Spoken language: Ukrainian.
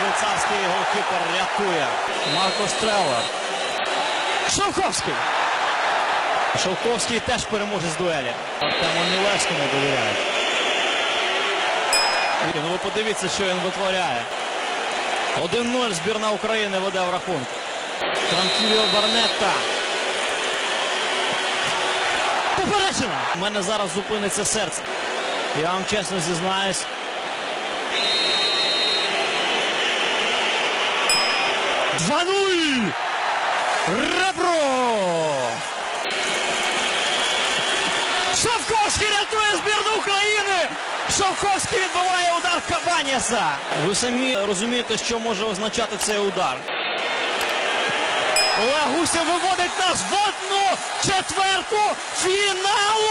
Швейцарський голкіпер рятує. Марко Стреллер. Шовковський. Шовковський теж переможець дуелі. Артему Мілевському довіряють. Ну ви подивіться, що він витворяє. 1-0 збірна України веде в рахунку. Транквіліо Барнетта. Попереджена! У мене зараз зупиниться серце. Я вам чесно зізнаюсь. Два нуль! Ребро! Шовковський рятує збірну України! Шовковський відбиває удар Кабаніса. Ви самі розумієте, що може означати цей удар. Олег виводить нас в одну четверту фіналу!